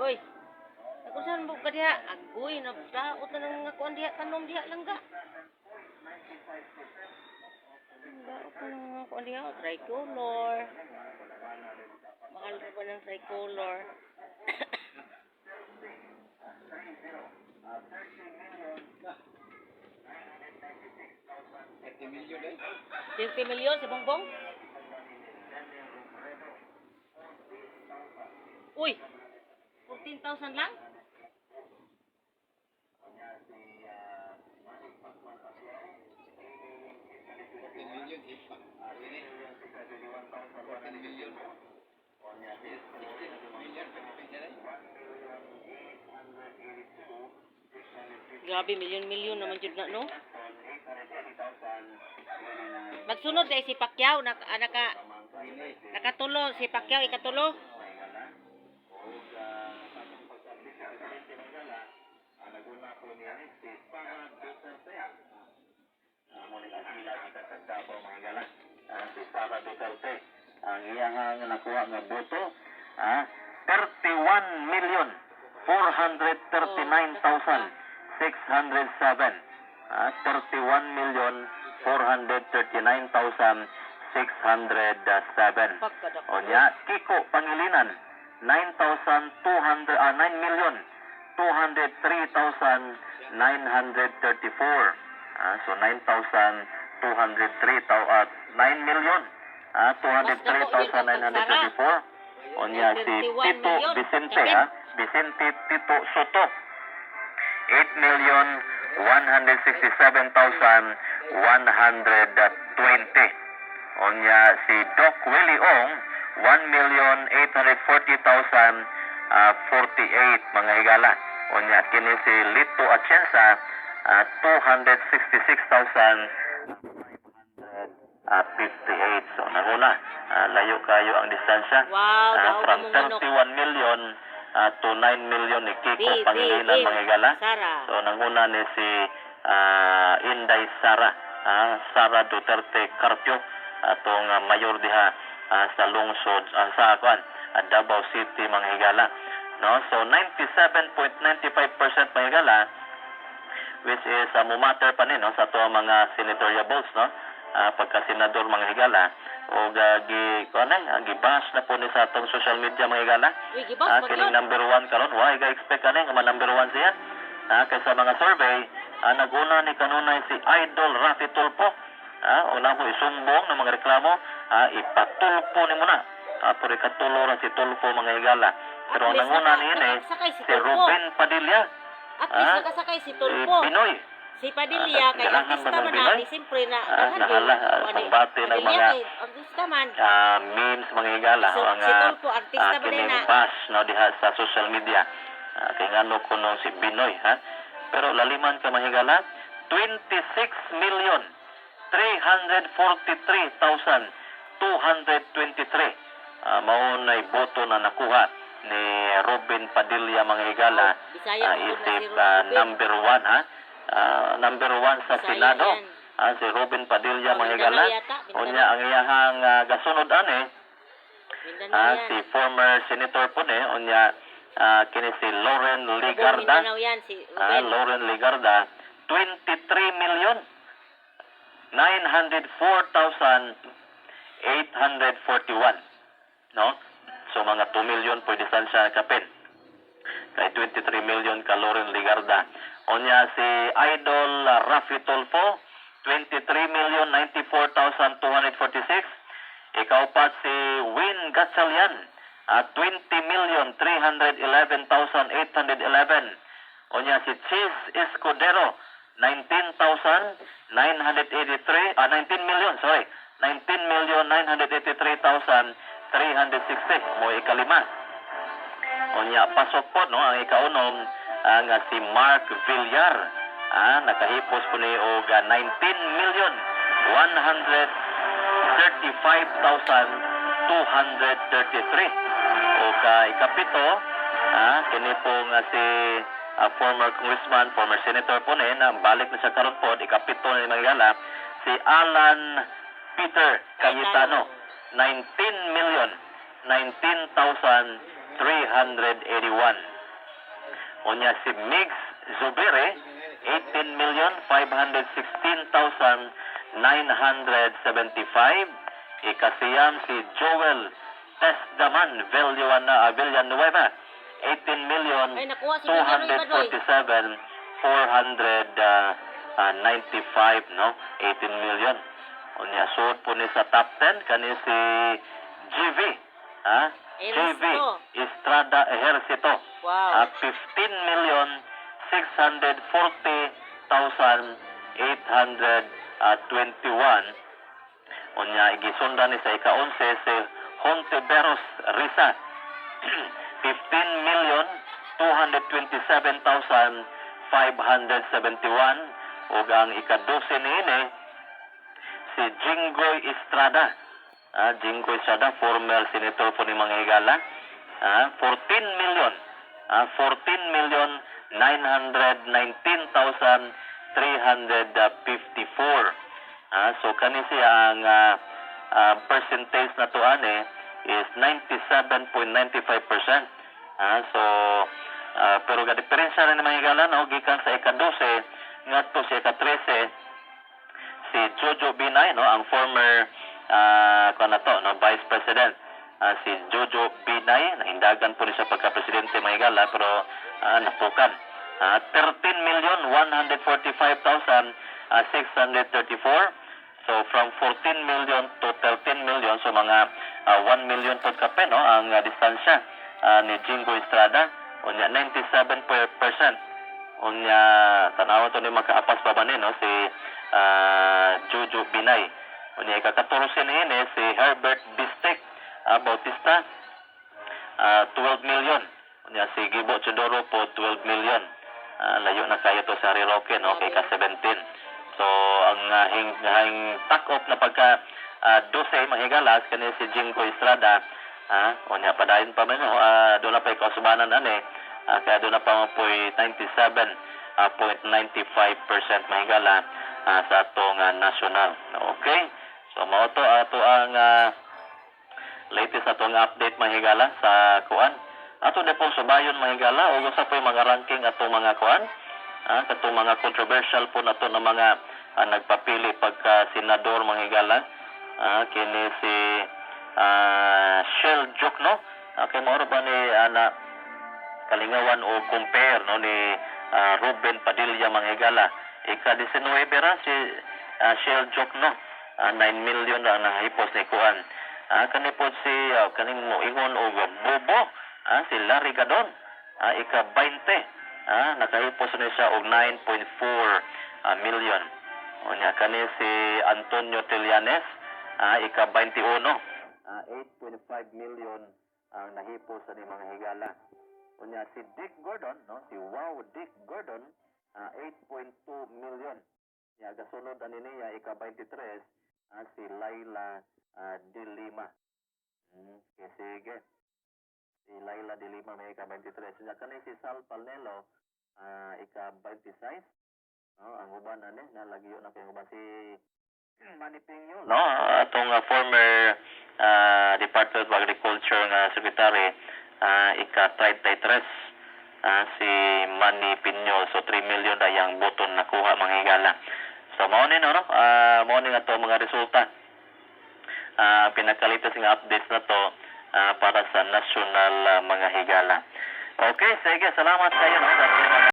Uy. Ako saan mo ka diha? Agoy, nabdaot na lang nga kuan diha, tanom diha lang ga. Nabdaot na lang nga kuan diha, tricolor. Mahal pa ba ng tricolor? Ati milyon eh. 50 milyon si Bongbong? Uy, 14,000 lang? Grabe, milyon-milyon naman jud na, no? Magsunod dahil si Pacquiao, naka, ah, naka, nakatulo, si Pacquiao, ikatulo. Si Sara Duterte ang iyang nga nakuha nga boto ah 31 million 439,607 ah 31 million 439,607 Pagkadako. Onya, Kiko Pangilinan, 9,200, ah, 9 million, 203,934. Ah, so, 9,203, tao, ah, 9 million, ah, 203,934. Onya, si 31 Tito. Vicente, Kapit. ah, Vicente Tito Soto, 8 million, 167,120. Onya si Doc Willie Ong, 1,840,048 mga higala. Onya kini si Lito Atienza, ah, 266,558. So nanguna, ah, layo kayo ang distansya. Wow, daog from mo manok. 31 million ah, to 9 million ni Kiko di, Pangilinan mga higala. Sara. So nanguna ni si ah, Inday Sara, ah, Sara Duterte Carpio atong ah, mayor diha ah, sa lungsod ah, sa kwan ah, Davao City mga higala. No? So 97.95% mga higala which is uh, mumatter pa ni no? Sa to mga senatorial votes no? Ah, pagka senador mga higala o gi kuan uh, gibas na po ni sa atong social media mga higala Ah, pa kining number one karon. Why ga expect ani nga number one siya? Ah kaysa mga survey ah, naguna ni kanunay si Idol Rafi Tulpo. Ah una mo isumbong ng mga reklamo. Ah ipatulpo ni mo na ah puri katulo ra si Tulpo mga higala pero least nanguna naka- ni ini nakasakay si si. Ruben Padilla At least Ah, nakasakay si si Tulpo. Pinoy Si Padilla, Ah, kay artista man Pinoy? na, siyempre na, Ah, ganahan nahala, ah, Ano, pagbati ng mga- artista man. ah memes mga higala Si- o ang si Tulfo, artista na? bash no diha sa social media Ah, kay ngano kuno si Binoy ha pero laliman ka mga higala 26 million 343,223 ah, mao boto na nakuha ni Robin Padilla mga higala. Bisaya po na si isip Ruben. ah, number one ha Ah, number one sa Senado. ah, si Robin Padilla mga Mindanao higala. yata, Mindanao. unya ang iyahang ah, gasunod ani ah, yan. si former senator po ni unya ah, kini si Lauren Ligarda. Ruben. Lauren Ligarda. 23 million 904,841 no so mga 2 million po distansya kapin? Kay 23 million ka Lauren Ligarda. Unya si Idol ah, Rafi Tulfo 23 million 94,246 ikaw pa si Win Gatchalian at 20 million 311,811. Unya si Cheese Escudero 19,983 ah 19 million sorry 19 million 983,360 mo ikalima. Unya pasok po no ang ikaunom ang ah, si Mark Villar. Ah nakahipos po ni og ah, 19 million 135,233 o ka ikapito ah kini po nga si ah, former congressman former senator po ni na balik na sa karon po ikapito ni Magala si Alan Peter Cayetano 19 million 19,381. Unya si Migs Zubire, 18 million 516,975. Ikasiyam si Joel Testdaman Villanueva, Villanueva 18 million Ay, nakuha si Bigyan ng iba, Doy. 247 495 no 18 million unya suot po ni sa top 10 kani si GV ha? GV. Estrada Ejercito Wow. at 15 million 640,821 unya igisunda ni sa ika-11 si Hontiveros Risa. 15 million 227,571 ug ang ika-12 niini si Jinggoy Estrada. Ah Jinggoy Estrada former senator po ni mga higala. Ah 14 million. Ah 14 million 919,354 ah so kani siya ang ah, ah, percentage na to ane is 97.95%. Ah, so ah, pero ga diferensya rin mga higala no? Gikan sa ika-12 ngadto sa ika-13 si Jojo Binay no? Ang former kuan na to no? Vice president. Ah, si Jojo Binay nahindagan po ni sa pagka-presidente mga higala pero ah, napukan. Ah, 13 million 145,634 So from 14 million to 13 million so mga ah, 1 million po kape no? Ang ah, distansya ah, ni Jingo Estrada. Unya 97% unya tanawa to ni makaapas pa ba ni no? Si ah, Jojo Binay unya ika-14 ni si Herbert Bistek ah, Bautista ah, 12 million. Unya si Gibo Chodoro po 12 million. Ah, layo na kayo to sa Roque no kay ka 17 So ang uh, hing, hing takop na pagka uh, 12 mahigalas kani si Jinko Estrada ah unya padayon pa man uh, do na pa kausubanan ani uh, kaya do na pa mo po'y 97.95% mahigala ah, sa atong uh, national okay? So mao to ato ang uh, latest atong update mahigala sa kuan. Ato na pong subayon mahigala o sa po mga ranking atong mga kuan? Ah katong mga controversial po nato na mga ah, nagpapili pagka senador mahigala ah kini si ah Shell Jokno okay mao ba ni ana kalingawan o compare no ni ah, Ruben Padilla manghigala ika 19 ra si ah, Shell Jokno ah, 9 million ra nahipos ni kuan ah kani po si ah, kaning moingon og bobo ah si Larry Gadon. Ah ika 20 ah nakahipos na siya og 9.4 ah, million. Unya kani si Antonio Trillanes ah ika 21 ah 8.5 million ang nahipos sa ni mga higala unya si Dick Gordon no? Si Wow Dick Gordon Ah, uh, 8.2 million. Yeah, kasunod ani niya ika-23 uh, ah, si Laila uh, De Lima. Hmm, sige. Si Laila De Lima may ika-23. Siya kanay si Sal Palnelo uh, ika-26. Oh, ang uban ani nalagyo na kay uban si Manipinyo. No, atong uh, former uh, Department of Agriculture nga uh, secretary uh, ika-33 uh, si Manny Pinyol. So 3 million na yung buton nakuha mga higala. So mao ni no, no? Uh, mao ni nga to mga resulta. Ah, uh, pinakalitas nga updates na to uh, para sa national uh, mga higala. Okay, sige, salamat kayo no.